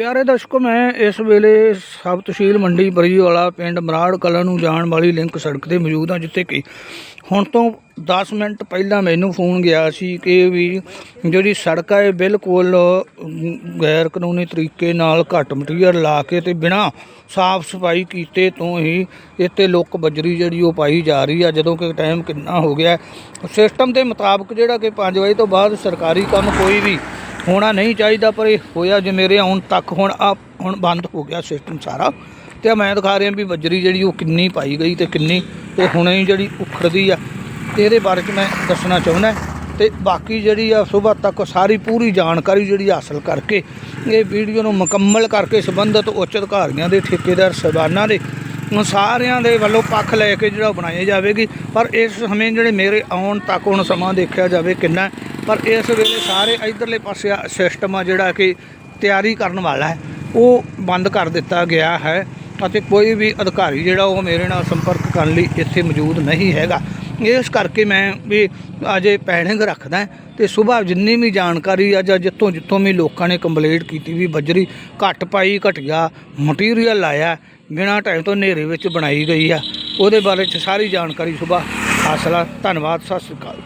ਪਿਆਰੇ ਦਰਸ਼ਕੋ, ਮੈਂ ਇਸ ਵੇਲੇ ਸਬ ਤਹਿਸੀਲ ਮੰਡੀ ਬਰੀਵਾਲਾ ਪਿੰਡ ਮਰਾੜ ਕਲਾਂ ਨੂੰ ਜਾਣ ਵਾਲੀ ਲਿੰਕ ਸੜਕ ਤੇ ਮੌਜੂਦ ਹਾਂ, ਜਿੱਥੇ ਕਿ ਹੁਣ ਤੋਂ 10 ਮਿੰਟ ਪਹਿਲਾਂ ਮੈਨੂੰ ਫੋਨ ਗਿਆ ਸੀ ਕਿ ਵੀ ਜਿਹੜੀ ਸੜਕ ਹੈ ਇਹ ਬਿਲਕੁਲ ਗੈਰ ਕਾਨੂੰਨੀ ਤਰੀਕੇ ਨਾਲ ਘੱਟ ਮਟੀਰੀਅਲ ਲਾ ਕੇ ਤੇ ਬਿਨਾ ਸਾਫ਼ ਸਫ਼ਾਈ ਕੀਤੇ ਤੋਂ ਹੀ ਇੱਥੇ ਲੁੱਕ ਬਜਰੀ ਜਿਹੜੀ ਉਹ ਪਾਈ ਜਾ ਰਹੀ ਆ। ਜਦੋਂ ਕਿ ਟਾਈਮ ਕਿੰਨਾ ਹੋ ਗਿਆ ਸਿਸਟਮ ਦੇ ਮੁਤਾਬਕ ਜਿਹੜਾ ਕਿ 5 ਵਜੇ ਤੋਂ ਬਾਅਦ ਸਰਕਾਰੀ ਕੰਮ ਕੋਈ ਵੀ ਹੋਣਾ ਨਹੀਂ ਚਾਹੀਦਾ, ਪਰ ਇਹ ਹੋਇਆ ਜੇ ਮੇਰੇ ਆਉਣ ਤੱਕ, ਹੁਣ ਆ ਹੁਣ ਬੰਦ ਹੋ ਗਿਆ ਸਿਸਟਮ ਸਾਰਾ। ਤੇ ਮੈਂ ਦਿਖਾ ਰਿਹਾ ਵੀ ਬਜਰੀ ਜਿਹੜੀ ਉਹ ਕਿੰਨੀ ਪਾਈ ਗਈ ਤੇ ਕਿੰਨੀ, ਤੇ ਹੁਣੇ ਹੀ ਜਿਹੜੀ ਉਖੜਦੀ ਆ। ਤੇ ਇਹਦੇ ਬਾਰੇ ਚ ਮੈਂ ਦੱਸਣਾ ਚਾਹੁੰਦਾ ਤੇ ਬਾਕੀ ਜਿਹੜੀ ਆ ਸਵੇਰ ਤੱਕ ਸਾਰੀ ਪੂਰੀ ਜਾਣਕਾਰੀ ਜਿਹੜੀ ਹਾਸਲ ਕਰਕੇ, ਇਹ ਵੀਡੀਓ ਨੂੰ ਮੁਕੰਮਲ ਕਰਕੇ ਸੰਬੰਧਿਤ ਉੱਚ ਅਧਿਕਾਰੀਆਂ ਦੇ, ਠੇਕੇਦਾਰ ਸਹਿਬਾਨਾਂ ਦੇ ਸਾਰਿਆਂ ਦੇ ਵੱਲੋਂ ਪੱਖ ਲੈ ਕੇ ਜਿਹੜਾ ਬਣਾਈ ਜਾਵੇਗੀ। ਪਰ ਇਸ ਸਮੇਂ ਜਿਹੜੇ ਮੇਰੇ ਆਉਣ ਤੱਕ ਹੁਣ ਸਮਾਂ ਦੇਖਿਆ ਜਾਵੇ ਕਿੰਨਾ ਪਰ ਇਸ ਵੇਲੇ ਸਾਰੇ ਇਧਰਲੇ ਪਾਸੇ ਸਿਸਟਮ ਆ ਜਿਹੜਾ ਕਿ ਤਿਆਰੀ ਕਰਨ ਵਾਲਾ ਹੈ, ਉਹ ਬੰਦ ਕਰ ਦਿੱਤਾ ਗਿਆ ਹੈ ਅਤੇ ਕੋਈ ਵੀ ਅਧਿਕਾਰੀ ਜਿਹੜਾ ਉਹ ਮੇਰੇ ਨਾਲ ਸੰਪਰਕ ਕਰਨ ਲਈ ਇੱਥੇ ਮੌਜੂਦ ਨਹੀਂ ਹੈਗਾ। ਇਸ ਕਰਕੇ ਮੈਂ ਵੀ ਅਜੇ ਪੈਣਿੰਗ ਰੱਖਦਾ ਤੇ ਸਵੇਰ ਜਿੰਨੀ ਵੀ ਜਾਣਕਾਰੀ ਆ ਜਾਂ ਜਿੱਥੋਂ ਜਿੱਥੋਂ ਵੀ ਲੋਕਾਂ ਨੇ ਕੰਪਲੇਂਟ ਕੀਤੀ ਵੀ ਬਜਰੀ ਘੱਟ ਪਾਈ ਘਟਿਆ ਮਟੀਰੀਅਲ ਲਾਇਆ, ਬਿਨਾਂ ਟਾਈਮ ਤੋਂ ਹਨੇਰੇ ਵਿੱਚ ਬਣਾਈ ਗਈ ਆ, ਉਹਦੇ ਬਾਰੇ ਚ ਸਾਰੀ ਜਾਣਕਾਰੀ ਸਵੇਰ। ਹਾਸਲਾ ਧੰਨਵਾਦ, ਸਤਿ ਸ੍ਰੀ ਅਕਾਲ।